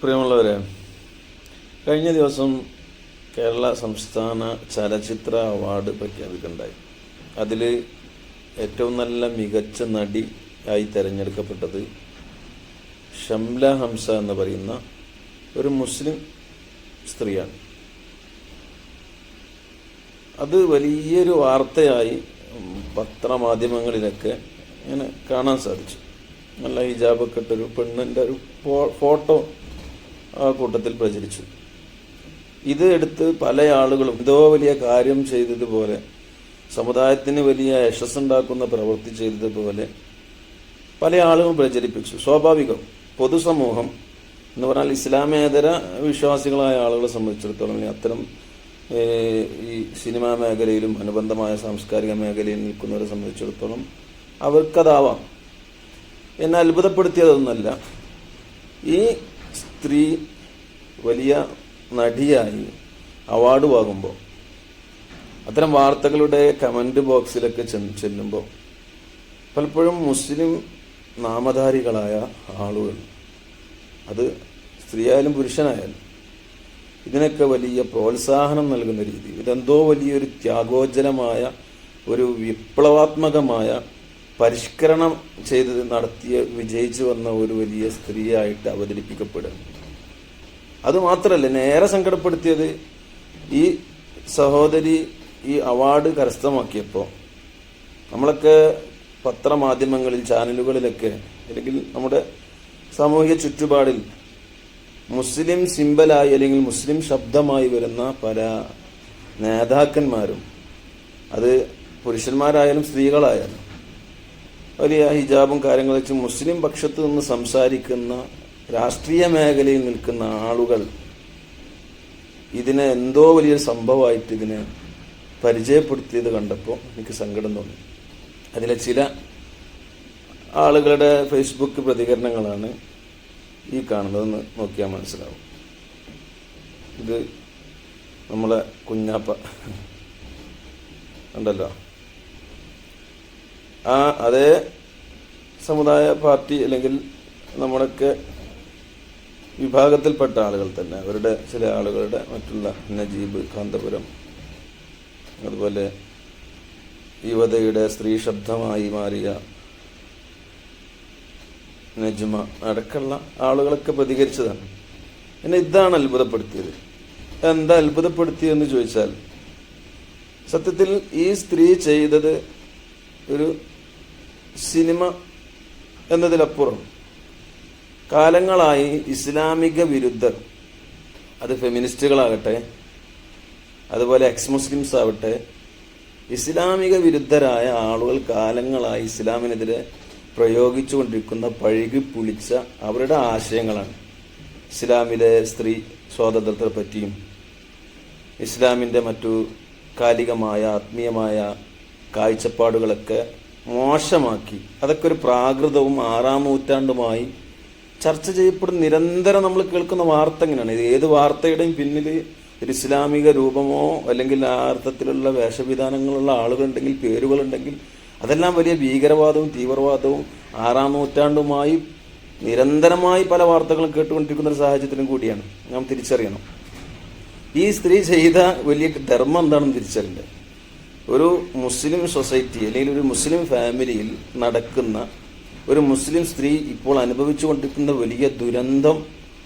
പ്രിയമുള്ളവരെ കഴിഞ്ഞ ദിവസം കേരള സംസ്ഥാന ചലച്ചിത്ര അവാർഡ് പ്രഖ്യാപിക്കുകയുണ്ടായി അതിൽ ഏറ്റവും നല്ല മികച്ച നടി ആയി തിരഞ്ഞെടുക്കപ്പെട്ടത് ഷംല ഹംസ എന്ന് പറയുന്ന ഒരു മുസ്ലിം സ്ത്രീയാണ്. അത് വലിയൊരു വാർത്തയായി പത്രമാധ്യമങ്ങളിലൊക്കെ ഇങ്ങനെ കാണാൻ സാധിച്ചു. നല്ല ഹിജാബൊക്കെ ഇട്ടൊരു പെണ്ണിന്റെ ഒരു ഫോട്ടോ കൂട്ടത്തിൽ പ്രചരിച്ചു. ഇത് എടുത്ത് പല ആളുകളും എന്തോ വലിയ കാര്യം ചെയ്തതുപോലെ സമുദായത്തിന് വലിയ യശസ്സുണ്ടാക്കുന്ന പ്രവൃത്തി ചെയ്തതുപോലെ പല ആളുകളും പ്രചരിപ്പിച്ചു. സ്വാഭാവികം പൊതുസമൂഹം എന്ന് പറഞ്ഞാൽ ഇസ്ലാമേതര വിശ്വാസികളായ ആളുകളെ സംബന്ധിച്ചിടത്തോളം അത്തരം ഈ സിനിമാ മേഖലയിലും അനുബന്ധമായ സാംസ്കാരിക മേഖലയിൽ നിൽക്കുന്നവരെ സംബന്ധിച്ചിടത്തോളം അവർക്കതാവാം. എന്നെ അത്ഭുതപ്പെടുത്തിയതൊന്നല്ല ഈ സ്ത്രീ വലിയ നടിയായി അവാർഡ് വാങ്ങുമ്പോൾ അത്തരം വാർത്തകളുടെ കമന്റ് ബോക്സിലൊക്കെ ചെല്ലുമ്പോൾ പലപ്പോഴും മുസ്ലിം നാമധാരികളായ ആളുകൾ അത് സ്ത്രീയായാലും പുരുഷനായാലും ഇതിനൊക്കെ വലിയ പ്രോത്സാഹനം നൽകുന്ന രീതി ഇതെന്തോ വലിയൊരു ത്യാഗോജ്ജലമായ ഒരു വിപ്ലവാത്മകമായ പരിഷ്കരണം ചെയ്ത് നടത്തിയ വിജയിച്ചു വന്ന ഒരു വലിയ സ്ത്രീയായിട്ട് അവതരിപ്പിക്കപ്പെടുക അതുമാത്രമല്ല നേരെ സങ്കടപ്പെടുത്തിയത് ഈ സഹോദരി ഈ അവാർഡ് കരസ്ഥമാക്കിയപ്പോൾ നമ്മളൊക്കെ പത്രമാധ്യമങ്ങളിൽ ചാനലുകളിലൊക്കെ അല്ലെങ്കിൽ നമ്മുടെ സാമൂഹിക ചുറ്റുപാടിൽ മുസ്ലിം സിമ്പലായി അല്ലെങ്കിൽ മുസ്ലിം ശബ്ദമായി വരുന്ന പല നേതാക്കന്മാരും അത് പുരുഷന്മാരായാലും സ്ത്രീകളായാലും വലിയ ഹിജാബും കാര്യങ്ങളും വെച്ച് മുസ്ലിം പക്ഷത്ത് നിന്ന് സംസാരിക്കുന്ന രാഷ്ട്രീയ മേഖലയിൽ നിൽക്കുന്ന ആളുകൾ ഇതിനെ എന്തോ വലിയൊരു സംഭവമായിട്ട് ഇതിനെ പരിചയപ്പെടുത്തിയത് കണ്ടപ്പോൾ എനിക്ക് സങ്കടം തോന്നി. അതിലെ ചില ആളുകളുടെ ഫേസ്ബുക്ക് പ്രതികരണങ്ങളാണ് ഈ കാണുന്നതെന്ന് നോക്കിയാൽ മനസ്സിലാവും. ഇത് നമ്മളെ കുഞ്ഞാപ്പ ഉണ്ടല്ലോ. ആ അതേ സമുദായ പാർട്ടി അല്ലെങ്കിൽ നമ്മളൊക്കെ വിഭാഗത്തിൽപ്പെട്ട ആളുകൾ തന്നെ അവരുടെ ചില ആളുകളുടെ മറ്റുള്ള നജീബ് കാന്തപുരം അതുപോലെ യുവതയുടെ സ്ത്രീ ശബ്ദമായി മാറിയ നജ്മ അടക്കമുള്ള ആളുകളൊക്കെ പ്രതികരിച്ചതാണ്. എന്നെ ഇതാണ് അത്ഭുതപ്പെടുത്തിയത്. എന്താ അത്ഭുതപ്പെടുത്തിയെന്ന് ചോദിച്ചാൽ സത്യത്തിൽ ഈ സ്ത്രീ ചെയ്തത് ഒരു സിനിമ എന്നതിലപ്പുറം. കാലങ്ങളായി ഇസ്ലാമിക വിരുദ്ധർ അത് ഫെമിനിസ്റ്റുകളാകട്ടെ അതുപോലെ എക്സ് മുസ്ലിംസ് ആവട്ടെ ഇസ്ലാമിക വിരുദ്ധരായ ആളുകൾ കാലങ്ങളായി ഇസ്ലാമിനെതിരെ പ്രയോഗിച്ചുകൊണ്ടിരിക്കുന്ന പഴുകി പുളിച്ച അവരുടെ ആശയങ്ങളാണ്. ഇസ്ലാമിലെ സ്ത്രീ സ്വാതന്ത്ര്യത്തെ പറ്റിയും ഇസ്ലാമിന്റെ മറ്റു കാലികമായ ആത്മീയമായ കാഴ്ചപ്പാടുകളൊക്കെ മോശമാക്കി. അതൊക്കെ ഒരു പ്രാകൃതവും ആറാം നൂറ്റാണ്ടുമായി ചർച്ച ചെയ്യപ്പെടുന്ന നിരന്തരം നമ്മൾ കേൾക്കുന്ന വാർത്ത എങ്ങനെയാണ് ഇത് ഏത് വാർത്തയുടെയും പിന്നിൽ ഒരു ഇസ്ലാമിക രൂപമോ അല്ലെങ്കിൽ ആ അർത്ഥത്തിലുള്ള വേഷവിധാനങ്ങളുള്ള ആളുകളുണ്ടെങ്കിൽ പേരുകളുണ്ടെങ്കിൽ അതെല്ലാം വലിയ ഭീകരവാദവും തീവ്രവാദവും ആറാം നൂറ്റാണ്ടുമായി നിരന്തരമായി പല വാർത്തകളും കേട്ടുകൊണ്ടിരിക്കുന്ന ഒരു സാഹചര്യത്തിലും കൂടിയാണ്. നാം തിരിച്ചറിയണം. ഈ സ്ത്രീ ചെയ്ത വലിയ ധർമ്മം എന്താണെന്ന് തിരിച്ചറിയണ്ടേ? ഒരു മുസ്ലിം സൊസൈറ്റി അല്ലെങ്കിൽ ഒരു മുസ്ലിം ഫാമിലിയിൽ നടക്കുന്ന ഒരു മുസ്ലിം സ്ത്രീ ഇപ്പോൾ അനുഭവിച്ചുകൊണ്ടിരിക്കുന്ന വലിയ ദുരന്തം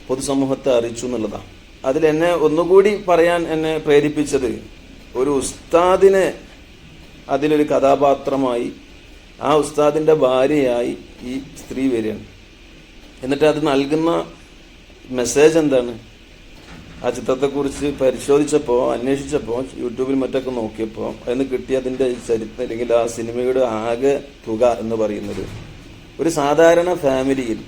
പൊതുസമൂഹത്തെ അറിയിച്ചു എന്നുള്ളതാണ്. അതിൽ എന്നെ ഒന്നുകൂടി പറയാൻ എന്നെ പ്രേരിപ്പിച്ചത് ഒരു ഉസ്താദിനെ അതിലൊരു കഥാപാത്രമായി ആ ഉസ്താദിന്റെ ഭാര്യയായി ഈ സ്ത്രീ വരികയാണ്. എന്നിട്ട് അത് നൽകുന്ന മെസ്സേജ് എന്താണ്? ആ ചിത്രത്തെക്കുറിച്ച് പരിശോധിച്ചപ്പോൾ അന്വേഷിച്ചപ്പോൾ യൂട്യൂബിൽ മറ്റൊക്കെ നോക്കിയപ്പോൾ അതിന് കിട്ടിയ അതിന്റെ ചരിത്രം അല്ലെങ്കിൽ ആ സിനിമയുടെ ആകെ തുക എന്ന് പറയുന്നത് ഒരു സാധാരണ ഫാമിലിയിൽ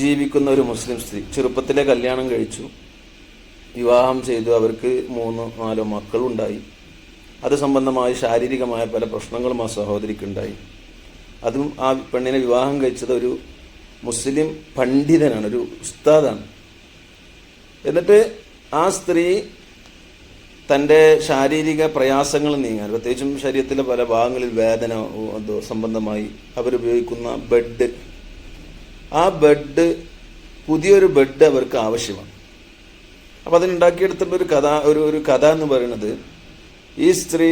ജീവിക്കുന്ന ഒരു മുസ്ലിം സ്ത്രീ ചെറുപ്പത്തിലെ കല്യാണം കഴിച്ചു വിവാഹം ചെയ്തു അവർക്ക് മൂന്നോ നാലോ മക്കളുണ്ടായി. അത് സംബന്ധമായ ശാരീരികമായ പല പ്രശ്നങ്ങളും ആ സഹോദരിക്കുണ്ടായി. അതും ആ പെണ്ണിനെ വിവാഹം കഴിച്ചത് ഒരു മുസ്ലിം പണ്ഡിതനാണ് ഒരു ഉസ്താദാണ്. എന്നിട്ട് ആ സ്ത്രീ തന്റെ ശാരീരിക പ്രയാസങ്ങൾ നീങ്ങാൻ പ്രത്യേകിച്ചും ശരീരത്തിലെ പല ഭാഗങ്ങളിൽ വേദന എന്തോ സംബന്ധമായി അവരുപയോഗിക്കുന്ന ബെഡ്. ആ ബെഡ് പുതിയൊരു ബെഡ് അവർക്ക് ആവശ്യമാണ്. അപ്പം അതിനുണ്ടാക്കിയെടുത്തിട്ടുള്ള ഒരു കഥ ഒരു ഒരു കഥ എന്ന് പറയുന്നത് ഈ സ്ത്രീ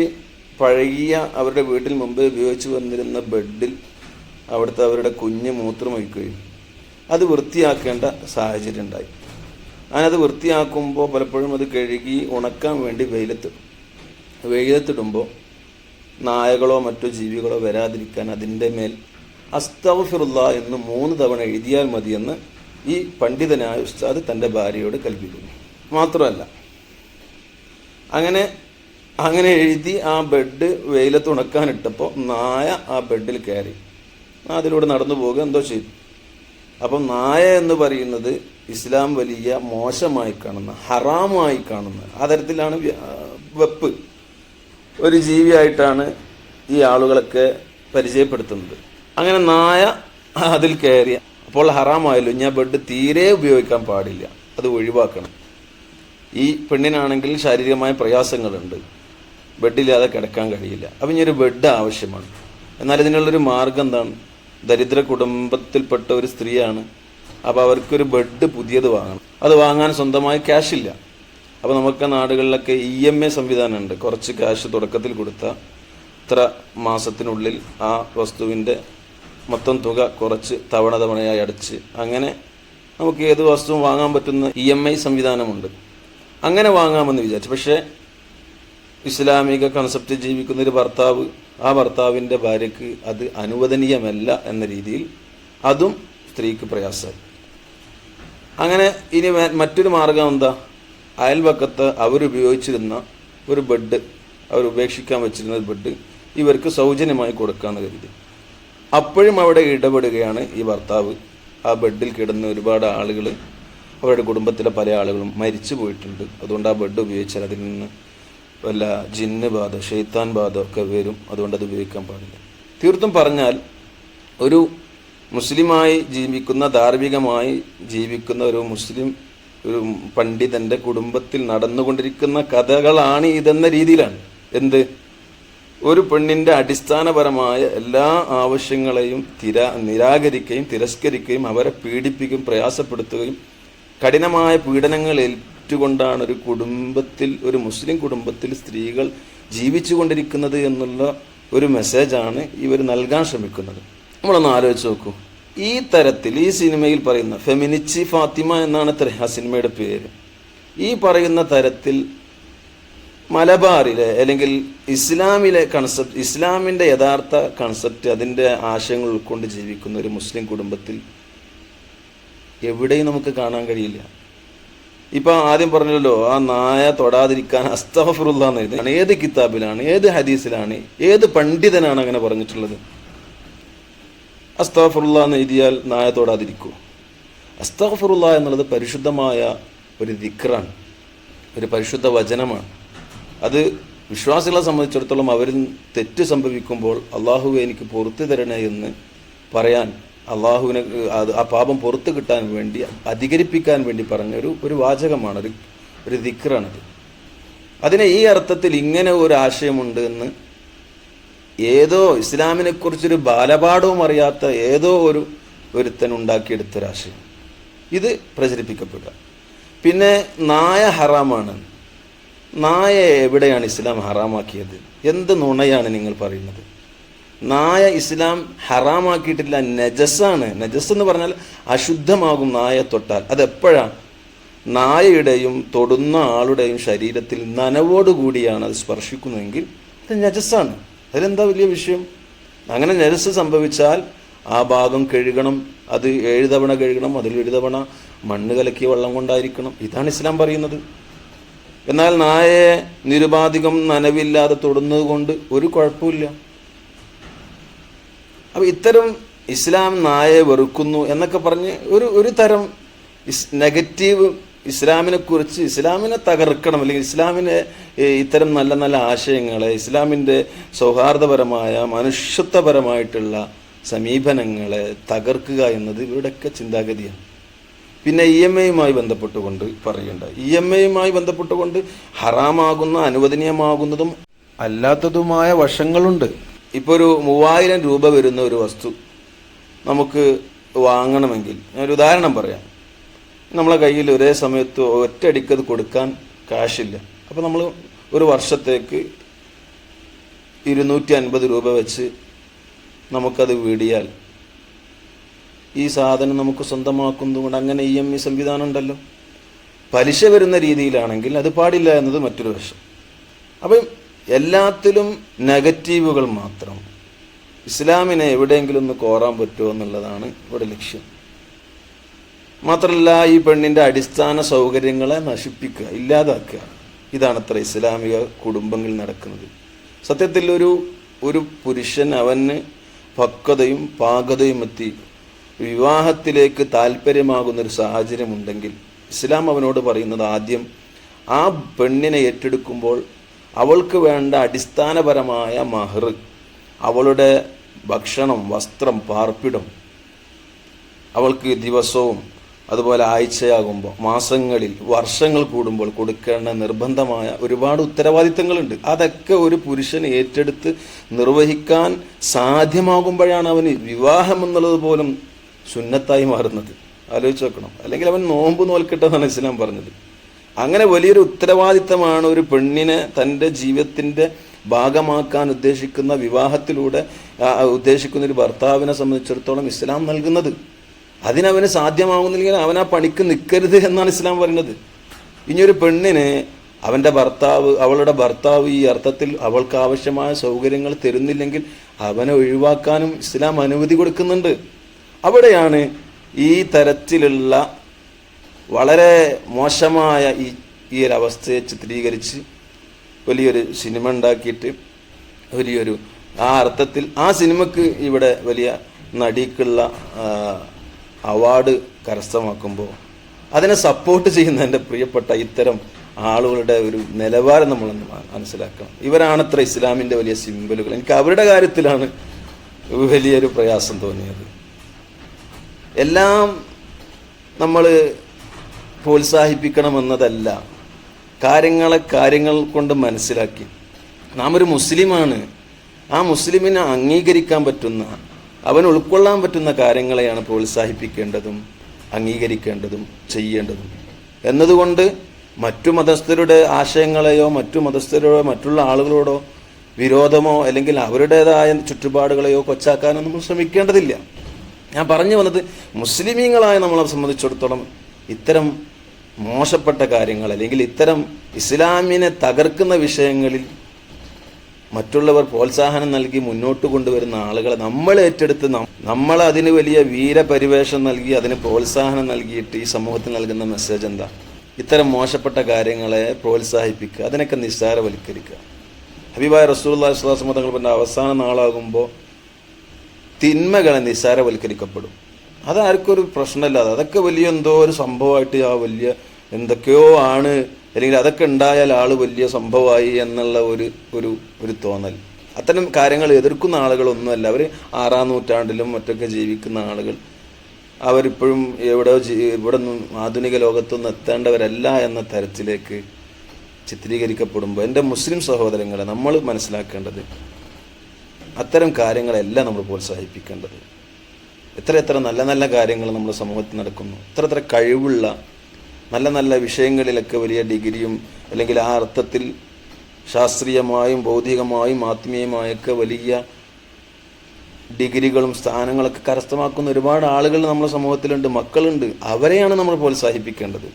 പഴകിയ അവരുടെ വീട്ടിൽ മുമ്പ് ഉപയോഗിച്ചു വന്നിരുന്ന ബെഡിൽ അവിടുത്തെ അവരുടെ കുഞ്ഞ് മൂത്രമൊഴിക്കുകയും അത് വൃത്തിയാക്കേണ്ട സാഹചര്യം ഉണ്ടായി. ഞാനത് വൃത്തിയാക്കുമ്പോൾ പലപ്പോഴും അത് കഴുകി ഉണക്കാൻ വേണ്ടി വെയിലത്തിടും. വെയിലത്തിടുമ്പോൾ നായകളോ മറ്റോ ജീവികളോ വരാതിരിക്കാൻ അതിന്റെ മേൽ അസ്തഫിറുള്ള എന്ന് മൂന്ന് തവണ എഴുതിയാൽ മതിയെന്ന് ഈ പണ്ഡിതനായ ഉസ്താദ് തന്റെ ഭാര്യയോട് കൽപ്പിക്കുന്നു. മാത്രമല്ല അങ്ങനെ അങ്ങനെ എഴുതി ആ ബെഡ് വെയിലത്ത് ഉണക്കാനിട്ടപ്പോൾ നായ ആ ബെഡിൽ കയറി. അതിലൂടെ നടന്നു പോകുക എന്തോ ചെയ്തു. അപ്പം നായ എന്ന് പറയുന്നത് ഇസ്ലാം വലിയ മോശമായി കാണുന്ന ഹറാമായി കാണുന്ന ആ തരത്തിലാണ് വെപ്പ്. ഒരു ജീവിയായിട്ടാണ് ഈ ആളുകളൊക്കെ പരിചയപ്പെടുത്തുന്നത്. അങ്ങനെ നായ അതിൽ കയറിയ അപ്പോൾ ഹറാമായല്ലോ ഞാൻ ബെഡ് തീരെ ഉപയോഗിക്കാൻ പാടില്ല അത് ഒഴിവാക്കണം. ഈ പെണ്ണിനാണെങ്കിൽ ശാരീരികമായ പ്രയാസങ്ങളുണ്ട് ബെഡില്ലാതെ കിടക്കാൻ കഴിയില്ല. അപ്പം ഇനി ഒരു ബെഡ് ആവശ്യമാണ്. എന്നാൽ ഇതിനുള്ളൊരു മാർഗം എന്താണ്? ദരിദ്ര കുടുംബത്തിൽപ്പെട്ട ഒരു സ്ത്രീയാണ്. അപ്പോൾ അവർക്കൊരു ബെഡ് പുതിയത് വാങ്ങണം. അത് വാങ്ങാൻ സ്വന്തമായി ക്യാഷ് ഇല്ല. അപ്പോൾ നമുക്ക് നാടുകളിലൊക്കെ ഇ എം എ സംവിധാനമുണ്ട്. കുറച്ച് ക്യാഷ് തുടക്കത്തിൽ കൊടുത്ത ഇത്ര മാസത്തിനുള്ളിൽ ആ വസ്തുവിന്റെ മൊത്തം തുക കുറച്ച് തവണ തവണയായി അടച്ച് അങ്ങനെ നമുക്ക് ഏത് വസ്തുവും വാങ്ങാൻ പറ്റുന്ന ഇ എം ഐ സംവിധാനമുണ്ട്. അങ്ങനെ വാങ്ങാമെന്ന് വിചാരിച്ചു. പക്ഷേ ഇസ്ലാമിക കൺസെപ്റ്റ് ജീവിക്കുന്ന ഒരു ഭർത്താവ് ആ ഭർത്താവിന്റെ ഭാര്യയ്ക്ക് അത് അനുവദനീയമല്ല എന്ന രീതിയിൽ അതും സ്ത്രീക്ക് പ്രയാസമായി. അങ്ങനെ ഇനി മറ്റൊരു മാർഗം എന്താ? അയൽവക്കത്ത് അവരുപയോഗിച്ചിരുന്ന ഒരു ബെഡ് അവർ ഉപേക്ഷിക്കാൻ വെച്ചിരുന്ന ഒരു ബെഡ് ഇവർക്ക് സൗജന്യമായി കൊടുക്കാമെന്ന് കരുതി. അപ്പോഴും അവിടെ ഇടപെടുകയാണ് ഈ ഭർത്താവ്. ആ ബെഡിൽ കിടന്ന ഒരുപാട് ആളുകൾ അവരുടെ കുടുംബത്തിലെ പല ആളുകളും മരിച്ചു പോയിട്ടുണ്ട് അതുകൊണ്ട് ആ ബെഡ് ഉപയോഗിച്ചാൽ അതിൽ നിന്ന് വല്ല ജിന്ന് ബാധ ഷെയ്ത്താൻ ബാധ ഒക്കെ വരും. അതുകൊണ്ട് അത് ഉപയോഗിക്കാൻ പാടില്ല. തീർത്തും പറഞ്ഞാൽ ഒരു മുസ്ലിമായി ജീവിക്കുന്ന ധാർമ്മികമായി ജീവിക്കുന്ന ഒരു മുസ്ലിം ഒരു പണ്ഡിതന്റെ കുടുംബത്തിൽ നടന്നുകൊണ്ടിരിക്കുന്ന കഥകളാണ് ഇതെന്ന രീതിയിലാണ്. എന്ത്? ഒരു പെണ്ണിന്റെ അടിസ്ഥാനപരമായ എല്ലാ ആവശ്യങ്ങളെയും തിര നിരാകരിക്കുകയും തിരസ്കരിക്കുകയും അവരെ പീഡിപ്പിക്കുകയും പ്രയാസപ്പെടുത്തുകയും കഠിനമായ പീഡനങ്ങൾ ഏറ്റുകൊണ്ടാണ് ഒരു കുടുംബത്തിൽ ഒരു മുസ്ലിം കുടുംബത്തിൽ സ്ത്രീകൾ ജീവിച്ചു കൊണ്ടിരിക്കുന്നത് എന്നുള്ള ഒരു മെസ്സേജാണ് ഇവർ നൽകാൻ ശ്രമിക്കുന്നത്. നമ്മളൊന്ന് ആലോചിച്ച് നോക്കൂ. ഈ തരത്തിൽ ഈ സിനിമയിൽ പറയുന്ന ഫെമിനിച്ചി ഫാത്തിമ എന്നാണ് ഇത്ര ആ സിനിമയുടെ പേര്. ഈ പറയുന്ന തരത്തിൽ മലബാറിലെ അല്ലെങ്കിൽ ഇസ്ലാമിലെ കൺസെപ്റ്റ് ഇസ്ലാമിന്റെ യഥാർത്ഥ കൺസെപ്റ്റ് അതിന്റെ ആശയങ്ങൾ ഉൾക്കൊണ്ട് ജീവിക്കുന്ന ഒരു മുസ്ലിം കുടുംബത്തിൽ എവിടെയും നമുക്ക് കാണാൻ കഴിയില്ല. ഇപ്പൊ ആദ്യം പറഞ്ഞല്ലോ ആ നായ തൊടാതിരിക്കാൻ അസ്തഫറുല്ല എന്ന് എഴുതി ഏത് കിതാബിലാണ് ഏത് ഹദീസിലാണ് ഏത് പണ്ഡിതനാണ് അങ്ങനെ പറഞ്ഞിട്ടുള്ളത്? അസ്തഫറുല്ല എന്ന് എഴുതിയാൽ നായ തൊടാതിരിക്കൂ? അസ്തഫറുല്ല എന്നുള്ളത് പരിശുദ്ധമായ ഒരു ദിക്റാണ് ഒരു പരിശുദ്ധ വചനമാണ്. അത് വിശ്വാസികളെ സംബന്ധിച്ചിടത്തോളം അവരിൽ തെറ്റ് സംഭവിക്കുമ്പോൾ അള്ളാഹു എനിക്ക് പുറത്തു തരണേ എന്ന് പറയാൻ അള്ളാഹുവിനെ അത് ആ പാപം പുറത്തു കിട്ടാൻ വേണ്ടി അധികരിപ്പിക്കാൻ വേണ്ടി പറഞ്ഞ ഒരു ഒരു വാചകമാണ് ഒരു ഒരു ദിക്റാണത്. അതിനെ ഈ അർത്ഥത്തിൽ ഇങ്ങനെ ഒരു ആശയമുണ്ട് എന്ന് ഏതോ ഇസ്ലാമിനെ കുറിച്ചൊരു ബാലപാഠവും അറിയാത്ത ഏതോ ഒരു ഒരുത്തൻ ഉണ്ടാക്കിയെടുത്തൊരാശയം. ഇത് പ്രചരിപ്പിക്കപ്പെടുക. പിന്നെ നായ ഹറാമാണ്. നായ എവിടെയാണ് ഇസ്ലാം ഹറാമാക്കിയത്? എന്ത് നുണയാണ് നിങ്ങൾ പറയുന്നത്? നായ ഇസ്ലാം ഹറാമാക്കിയിട്ടില്ല നജസ്സാണ്. നജസ് എന്ന് പറഞ്ഞാൽ അശുദ്ധമാകും നായ തൊട്ടാൽ. അതെപ്പോഴാണ് നായയുടെയും തൊടുന്ന ആളുടെയും ശരീരത്തിൽ നനവോടുകൂടിയാണ് അത് സ്പർശിക്കുന്നതെങ്കിൽ അത് നജസ്സാണ്. അതിലെന്താ വലിയ വിഷയം? അങ്ങനെ നജസ് സംഭവിച്ചാൽ ആ ഭാഗം കഴുകണം അത് ഏഴ് തവണ കഴുകണം അതിൽ ഒരു തവണ മണ്ണ് കലക്കിയ വെള്ളം കൊണ്ടായിരിക്കണം. ഇതാണ് ഇസ്ലാം പറയുന്നത്. എന്നാൽ നായയെ നിരുപാധികം നനവില്ലാതെ തൊടുന്നത് കൊണ്ട് ഒരു കുഴപ്പമില്ല അപ്പൊ ഇത്തരം ഇസ്ലാം നായെ വെറുക്കുന്നു എന്നൊക്കെ പറഞ്ഞ് ഒരു ഒരു തരം ഇസ് നെഗറ്റീവ് ഇസ്ലാമിനെ കുറിച്ച് ഇസ്ലാമിനെ തകർക്കണം അല്ലെങ്കിൽ ഇസ്ലാമിനെ ഇത്തരം നല്ല നല്ല ആശയങ്ങളെ ഇസ്ലാമിന്റെ സൗഹാർദ്ദപരമായ മനുഷ്യത്വപരമായിട്ടുള്ള സമീപനങ്ങളെ തകർക്കുക എന്നത് ഇവരുടെയൊക്കെ ചിന്താഗതിയാണ്. പിന്നെ ഇ എം ഐയുമായി ബന്ധപ്പെട്ടുകൊണ്ട് പറയേണ്ട. ഇ എം ഐയുമായി ബന്ധപ്പെട്ടുകൊണ്ട് ഹറാമാകുന്ന അനുവദനീയമാകുന്നതും അല്ലാത്തതുമായ വശങ്ങളുണ്ട്. ഇപ്പോൾ ഒരു മൂവായിരം രൂപ വരുന്ന ഒരു വസ്തു നമുക്ക് വാങ്ങണമെങ്കിൽ ഒരു ഉദാഹരണം പറയാം. നമ്മളെ കയ്യിൽ ഒരേ സമയത്ത് ഒറ്റയടിക്ക് അത് കൊടുക്കാൻ കാശില്ല. അപ്പോൾ നമ്മൾ ഒരു വർഷത്തേക്ക് ഇരുന്നൂറ്റി അൻപത് രൂപ വെച്ച് നമുക്കത് വീടിയാൽ ഈ സാധനം നമുക്ക് സ്വന്തമാക്കുന്നതുകൊണ്ട് അങ്ങനെ ഇ എം ഇ സംവിധാനം ഉണ്ടല്ലോ. പലിശ വരുന്ന രീതിയിലാണെങ്കിൽ അത് പാടില്ല എന്നത് മറ്റൊരു വശം അപ്പം എല്ലാത്തിലും നെഗറ്റീവുകൾ മാത്രം. ഇസ്ലാമിനെ എവിടെയെങ്കിലും ഒന്ന് കോറാൻ പറ്റുമോ എന്നുള്ളതാണ് ഇവിടെ ലക്ഷ്യം. മാത്രമല്ല ഈ പെണ്ണിന്റെ അടിസ്ഥാന സൗകര്യങ്ങളെ നശിപ്പിക്കുക ഇല്ലാതാക്കുക. ഇതാണ് അത്ര ഇസ്ലാമിക കുടുംബങ്ങളിൽ നടക്കുന്നത്. സത്യത്തിൽ ഒരു ഒരു പുരുഷൻ അവന് പക്വതയും പാകതയും എത്തി വിവാഹത്തിലേക്ക് താല്പര്യമാകുന്ന ഒരു സാഹചര്യമുണ്ടെങ്കിൽ ഇസ്ലാം അവനോട് പറയുന്നത് ആദ്യം ആ പെണ്ണിനെ ഏറ്റെടുക്കുമ്പോൾ അവൾക്ക് വേണ്ട അടിസ്ഥാനപരമായ മഹർ അവളുടെ ഭക്ഷണം വസ്ത്രം പാർപ്പിടം അവൾക്ക് ദിവസവും അതുപോലെ ആഴ്ചയാകുമ്പോൾ മാസങ്ങളിൽ വർഷങ്ങൾ കൂടുമ്പോൾ കൊടുക്കേണ്ട നിർബന്ധമായ ഒരുപാട് ഉത്തരവാദിത്തങ്ങളുണ്ട്. അതൊക്കെ ഒരു പുരുഷൻ ഏറ്റെടുത്ത് നിർവഹിക്കാൻ സാധ്യമാകുമ്പോഴാണ് അവന് വിവാഹം എന്നുള്ളത് പോലും സുന്നത്തായി മാറുന്നത്. ആലോചിച്ച് നോക്കണം. അല്ലെങ്കിൽ അവൻ നോമ്പ് നോൽക്കട്ടെ എന്നാണ് ഇസ്ലാം പറഞ്ഞത്. അങ്ങനെ വലിയൊരു ഉത്തരവാദിത്തമാണ് ഒരു പെണ്ണിനെ തന്റെ ജീവിതത്തിന്റെ ഭാഗമാക്കാൻ ഉദ്ദേശിക്കുന്ന വിവാഹത്തിലൂടെ ഉദ്ദേശിക്കുന്ന ഒരു ഭർത്താവിനെ സംബന്ധിച്ചിടത്തോളം ഇസ്ലാം നൽകുന്നത്. അതിനവന് സാധ്യമാകുന്നില്ലെങ്കിൽ അവൻ ആ പണിക്ക് നിൽക്കരുത് എന്നാണ് ഇസ്ലാം പറയുന്നത്. ഒരു പെണ്ണിന് അവന്റെ ഭർത്താവ് അവളുടെ ഭർത്താവ് ഈ അർത്ഥത്തിൽ അവൾക്ക് ആവശ്യമായ സൗകര്യങ്ങൾ തരുന്നില്ലെങ്കിൽ അവനെ ഒഴിവാക്കാനും ഇസ്ലാം അനുമതി കൊടുക്കുന്നുണ്ട്. അവിടെയാണ് ഈ തരത്തിലുള്ള വളരെ മോശമായ ഈ ഈ ഒരു അവസ്ഥയെ ചിത്രീകരിച്ച് വലിയൊരു സിനിമ ഉണ്ടാക്കിയിട്ട് വലിയൊരു ആ അർത്ഥത്തിൽ ആ സിനിമക്ക് ഇവിടെ വലിയ നടിക്കുള്ള അവാർഡ് കരസ്ഥമാക്കുമ്പോൾ അതിനെ സപ്പോർട്ട് ചെയ്യുന്ന എന്റെ പ്രിയപ്പെട്ട ഇത്തരം ആളുകളുടെ ഒരു നിലവാരം മ- മനസ്സിലാക്കണം. ഇവരാണത്ര ഇസ്ലാമിന്റെ വലിയ സിമ്പലുകൾ എനിക്ക് അവരുടെ കാര്യത്തിലാണ് വലിയൊരു പ്രയാസം തോന്നിയത്. എല്ലാം നമ്മൾ പ്രോത്സാഹിപ്പിക്കണമെന്നതല്ല. കാര്യങ്ങളെ കാര്യങ്ങൾ കൊണ്ട് മനസ്സിലാക്കി. നാം ഒരു മുസ്ലിമാണ്. ആ മുസ്ലിമിനെ അംഗീകരിക്കാൻ പറ്റുന്ന അവൻ ഉൾക്കൊള്ളാൻ പറ്റുന്ന കാര്യങ്ങളെയാണ് പ്രോത്സാഹിപ്പിക്കേണ്ടതും അംഗീകരിക്കേണ്ടതും ചെയ്യേണ്ടതും. എന്നതുകൊണ്ട് മറ്റു മതസ്ഥരുടെ ആശയങ്ങളെയോ മറ്റു മതസ്ഥരോടോ മറ്റുള്ള ആളുകളോടോ വിരോധമോ അല്ലെങ്കിൽ അവരുടേതായ ചുറ്റുപാടുകളെയോ കൊച്ചാക്കാനോ നമ്മൾ ശ്രമിക്കേണ്ടതില്ല. ഞാൻ പറഞ്ഞു വന്നത് മുസ്ലിമീങ്ങളായ നമ്മളെ സംബന്ധിച്ചിടത്തോളം ഇത്തരം മോശപ്പെട്ട കാര്യങ്ങൾ അല്ലെങ്കിൽ ഇത്തരം ഇസ്ലാമിനെ തകർക്കുന്ന വിഷയങ്ങളിൽ മറ്റുള്ളവർ പ്രോത്സാഹനം നൽകി മുന്നോട്ട് കൊണ്ടുവരുന്ന ആളുകളെ നമ്മൾ ഏറ്റെടുത്ത് നമ്മൾ അതിന് വലിയ വീരപരിവേഷം നൽകി അതിന് പ്രോത്സാഹനം നൽകിയിട്ട് ഈ സമൂഹത്തിന് നൽകുന്ന മെസ്സേജ് എന്താ? ഇത്തരം മോശപ്പെട്ട കാര്യങ്ങളെ പ്രോത്സാഹിപ്പിക്കുക അതിനൊക്കെ നിസ്സാരവൽക്കരിക്കുക. ഹബീബായ റസൂൽ വിശ്വാസം മതങ്ങൾ പറഞ്ഞ അവസാന നാളാകുമ്പോൾ തിന്മകളെ നിസ്സാരവൽക്കരിക്കപ്പെടും. അതാർക്കും ഒരു പ്രശ്നമില്ലാതെ. അതൊക്കെ വലിയ എന്തോ ഒരു സംഭവമായിട്ട് ആ വലിയ എന്തൊക്കെയോ ആണ്. അല്ലെങ്കിൽ അതൊക്കെ ഉണ്ടായാൽ ആൾ വലിയ സംഭവമായി എന്നുള്ള ഒരു ഒരു ഒരു തോന്നൽ. അത്തരം കാര്യങ്ങൾ എതിർക്കുന്ന ആളുകളൊന്നുമല്ല. അവർ ആറാം നൂറ്റാണ്ടിലും മറ്റൊക്കെ ജീവിക്കുന്ന ആളുകൾ. അവരിപ്പോഴും എവിടെ ഇവിടെ നിന്നും ആധുനിക ലോകത്തൊന്നും എത്തേണ്ടവരല്ല എന്ന തരത്തിലേക്ക് ചിത്രീകരിക്കപ്പെടുമ്പോൾ എന്റെ മുസ്ലിം സഹോദരങ്ങളെ നമ്മൾ മനസ്സിലാക്കേണ്ടത് അത്തരം കാര്യങ്ങളെല്ലാം നമ്മൾ പ്രോത്സാഹിപ്പിക്കേണ്ടത്. എത്ര എത്ര നല്ല നല്ല കാര്യങ്ങൾ നമ്മുടെ സമൂഹത്തിൽ നടക്കുന്നു. എത്ര എത്ര കഴിവുള്ള നല്ല നല്ല വിഷയങ്ങളിലൊക്കെ വലിയ ഡിഗ്രിയും അല്ലെങ്കിൽ ആ അർത്ഥത്തിൽ ശാസ്ത്രീയമായും ഭൗതികമായും ആത്മീയമായൊക്കെ വലിയ ഡിഗ്രികളും സ്ഥാനങ്ങളൊക്കെ കരസ്ഥമാക്കുന്ന ഒരുപാട് ആളുകൾ നമ്മുടെ സമൂഹത്തിലുണ്ട് മക്കളുണ്ട്. അവരെയാണ് നമ്മൾ പ്രോത്സാഹിപ്പിക്കേണ്ടത്.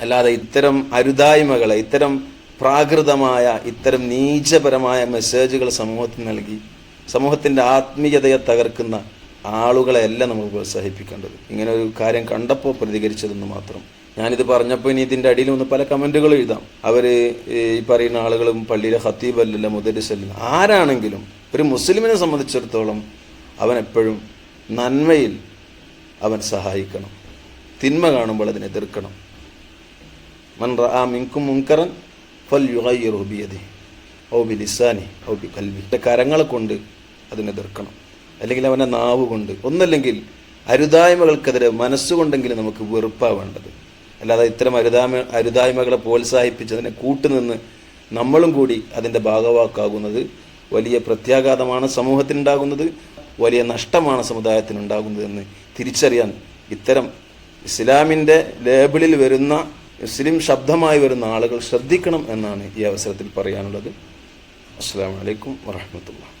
അല്ലാതെ ഇത്തരം അരുതായ്മകളെ ഇത്തരം പ്രാകൃതമായ ഇത്തരം നീചപരമായ മെസ്സേജുകൾ സമൂഹത്തിന് നൽകി സമൂഹത്തിന്റെ ആത്മീയതയെ തകർക്കുന്ന ആളുകളെ എല്ലാം നമ്മൾ പ്രോത്സാഹിപ്പിക്കേണ്ടത്. ഇങ്ങനെ ഒരു കാര്യം കണ്ടപ്പോൾ പ്രതികരിച്ചതെന്ന് മാത്രം. ഞാനിത് പറഞ്ഞപ്പോൾ ഇനി ഇതിന്റെ അടിയിൽ ഒന്ന് പല കമന്റുകൾ എഴുതാം. അവർ ഈ പറയുന്ന ആളുകളും പള്ളിയിലെ ഹത്തീബ് അല്ലല്ല മുദരിസല്ല ആരാണെങ്കിലും ഒരു മുസ്ലിമിനെ സംബന്ധിച്ചിടത്തോളം അവൻ എപ്പോഴും നന്മയിൽ അവൻ സഹായിക്കണം. തിന്മ കാണുമ്പോൾ അതിനെ എതിർക്കണം. മൻ ആ മിങ്കും മുൻകറൻ ഫൽ യുഗയ്യിറു ബിയദി ഔ ബി ലിസാനി ഔ ബി കൽബി കരങ്ങളെ കൊണ്ട് അതിനെ എതിർക്കണം. അല്ലെങ്കിൽ അവന്റെ നാവ് കൊണ്ട്. ഒന്നല്ലെങ്കിൽ അരുതായ്മകൾക്കെതിരെ മനസ്സുകൊണ്ടെങ്കിലും നമുക്ക് വെറുപ്പാണ് വേണ്ടത് അല്ലാതെ ഇത്തരം അരുതായ്മ അരുതായ്മകളെ പ്രോത്സാഹിപ്പിച്ച് അതിനെ കൂട്ടുനിന്ന് നമ്മളും കൂടി അതിന്റെ ഭാഗവാക്കാകുന്നത് വലിയ പ്രത്യാഘാതമാണ് സമൂഹത്തിനുണ്ടാകുന്നത് വലിയ നഷ്ടമാണ് സമുദായത്തിനുണ്ടാകുന്നതെന്ന് തിരിച്ചറിയാൻ ഇത്തരം ഇസ്ലാമിന്റെ ലേബിളിൽ വരുന്ന മുസ്ലിം ശബ്ദമായി വരുന്ന ആളുകൾ ശ്രദ്ധിക്കണം എന്നാണ് ഈ അവസരത്തിൽ പറയാനുള്ളത്. അസ്സാം വലൈക്കും വാഹമത്തുള്ള